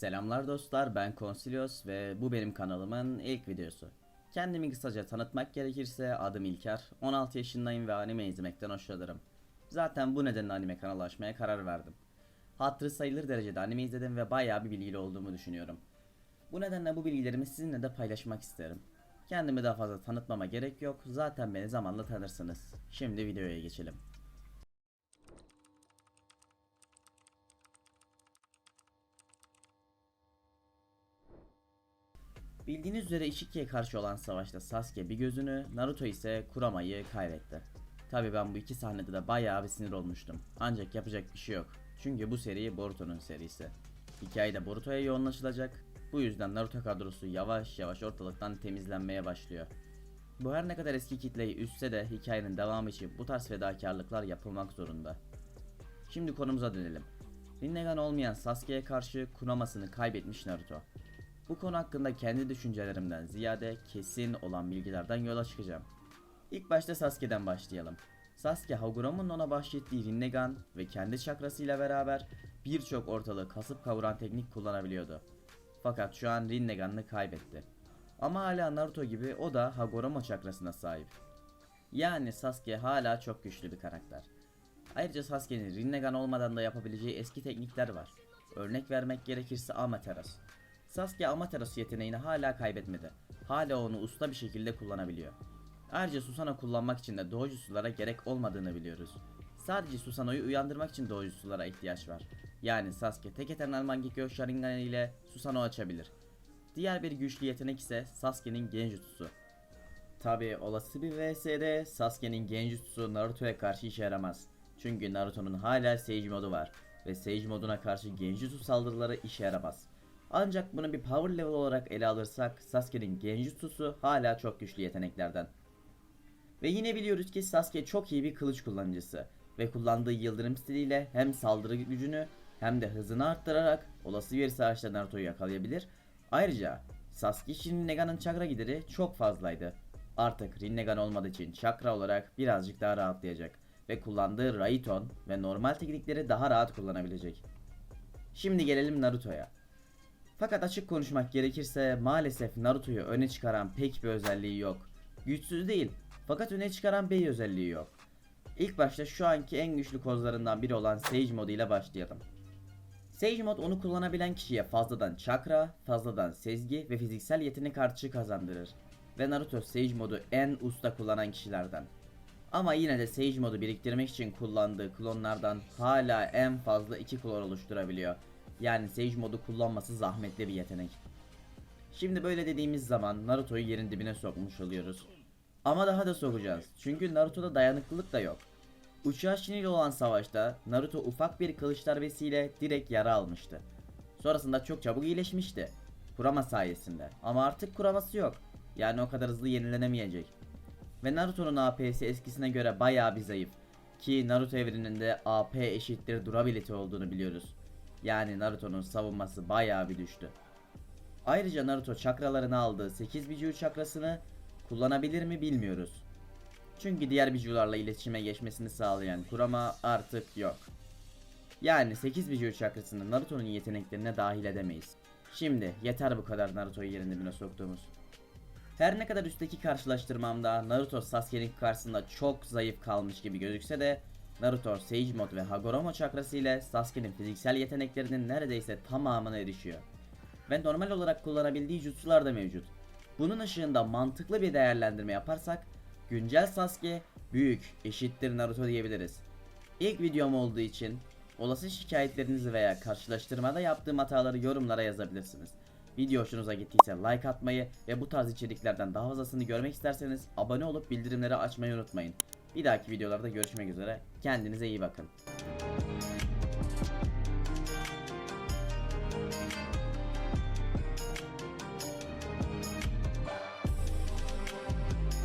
Selamlar dostlar ben Konsilios ve bu benim kanalımın ilk videosu. Kendimi kısaca tanıtmak gerekirse adım İlker, 16 yaşındayım ve anime izlemekten hoşlanırım. Zaten bu nedenle anime kanalı açmaya karar verdim. Hatırı sayılır derecede anime izledim ve bayağı bir bilgili olduğumu düşünüyorum. Bu nedenle bu bilgilerimi sizinle de paylaşmak isterim. Kendimi daha fazla tanıtmama gerek yok, zaten beni zamanla tanırsınız. Şimdi videoya geçelim. Bildiğiniz üzere Ishiki'ye karşı olan savaşta Sasuke bir gözünü, Naruto ise Kurama'yı kaybetti. Tabi ben bu iki sahnede de bayağı bir sinir olmuştum. Ancak yapacak bir şey yok. Çünkü bu seri Boruto'nun serisi. Hikaye de Boruto'ya yoğunlaşılacak. Bu yüzden Naruto kadrosu yavaş yavaş ortalıktan temizlenmeye başlıyor. Bu her ne kadar eski kitleyi üstse de hikayenin devamı için bu tarz fedakarlıklar yapılmak zorunda. Şimdi konumuza dönelim. Rinnegan olmayan Sasuke'ye karşı Kurama'sını kaybetmiş Naruto. Bu konu hakkında kendi düşüncelerimden ziyade kesin olan bilgilerden yola çıkacağım. İlk başta Sasuke'den başlayalım. Sasuke Haguromu'nun ona bahşettiği Rinnegan ve kendi çakrasıyla beraber birçok ortalığı kasıp kavuran teknik kullanabiliyordu. Fakat şu an Rinnegan'ını kaybetti. Ama hala Naruto gibi o da Hagoromo çakrasına sahip. Yani Sasuke hala çok güçlü bir karakter. Ayrıca Sasuke'nin Rinnegan olmadan da yapabileceği eski teknikler var. Örnek vermek gerekirse Amaterasu. Sasuke Amaterasu yeteneğini hala kaybetmedi. Hala onu usta bir şekilde kullanabiliyor. Ayrıca Susanoo kullanmak için de Doujutsu'lara gerek olmadığını biliyoruz. Sadece Susanoo'yu uyandırmak için Doujutsu'lara ihtiyaç var. Yani Sasuke tek Eternal Mangekyo Sharingan ile Susanoo açabilir. Diğer bir güçlü yetenek ise Sasuke'nin Genjutsu. Tabi olası bir VS'de Sasuke'nin Genjutsu Naruto'ya karşı işe yaramaz. Çünkü Naruto'nun hala Sage modu var ve Sage moduna karşı Genjutsu saldırıları işe yaramaz. Ancak bunu bir power level olarak ele alırsak Sasuke'nin Genjutsu'su hala çok güçlü yeteneklerden. Ve yine biliyoruz ki Sasuke çok iyi bir kılıç kullanıcısı ve kullandığı yıldırım stiliyle hem saldırı gücünü hem de hızını arttırarak olası bir savaşta Naruto'yu yakalayabilir. Ayrıca Sasuke için Rinnegan'ın çakra gideri çok fazlaydı. Artık Rinnegan olmadığı için çakra olarak birazcık daha rahatlayacak ve kullandığı Raiton ve normal teknikleri daha rahat kullanabilecek. Şimdi gelelim Naruto'ya. Fakat açık konuşmak gerekirse maalesef Naruto'yu öne çıkaran pek bir özelliği yok. Güçsüz değil fakat öne çıkaran bir özelliği yok. İlk başta şu anki en güçlü kozlarından biri olan Sage modu ile başlayalım. Sage mod onu kullanabilen kişiye fazladan çakra, fazladan sezgi ve fiziksel yetenek artışı kazandırır. Ve Naruto Sage modu en usta kullanan kişilerden. Ama yine de Sage modu biriktirmek için kullandığı klonlardan hala en fazla 2 klon oluşturabiliyor. Yani Sage modu kullanması zahmetli bir yetenek. Şimdi böyle dediğimiz zaman Naruto'yu yerin dibine sokmuş oluyoruz. Ama daha da sokacağız. Çünkü Naruto'da dayanıklılık da yok. Uchiha ile olan savaşta Naruto ufak bir kılıç darbesiyle direkt yara almıştı. Sonrasında çok çabuk iyileşmişti. Kurama sayesinde. Ama artık kuraması yok. Yani o kadar hızlı yenilenemeyecek. Ve Naruto'nun AP'si eskisine göre bayağı bir zayıf. Ki Naruto evreninde AP eşittir durability olduğunu biliyoruz. Yani Naruto'nun savunması bayağı bir düştü. Ayrıca Naruto çakralarını aldığı 8 Biju çakrasını kullanabilir mi bilmiyoruz. Çünkü diğer Biju'larla iletişime geçmesini sağlayan Kurama artık yok. Yani 8 Biju çakrasını Naruto'nun yeteneklerine dahil edemeyiz. Şimdi yeter bu kadar Naruto'yu yerin dibine soktuğumuz. Her ne kadar üstteki karşılaştırmamda Naruto Sasuke'nin karşısında çok zayıf kalmış gibi gözükse de Naruto Sage Mod ve Hagoromo çakrası ile Sasuke'nin fiziksel yeteneklerinin neredeyse tamamına erişiyor. Ve normal olarak kullanabildiği jutsular da mevcut. Bunun ışığında mantıklı bir değerlendirme yaparsak güncel Sasuke büyük eşittir Naruto diyebiliriz. İlk videom olduğu için olası şikayetlerinizi veya karşılaştırmada yaptığım hataları yorumlara yazabilirsiniz. Video hoşunuza gittiyse like atmayı ve bu tarz içeriklerden daha fazlasını görmek isterseniz abone olup bildirimleri açmayı unutmayın. Bir dahaki videolarda görüşmek üzere. Kendinize iyi bakın.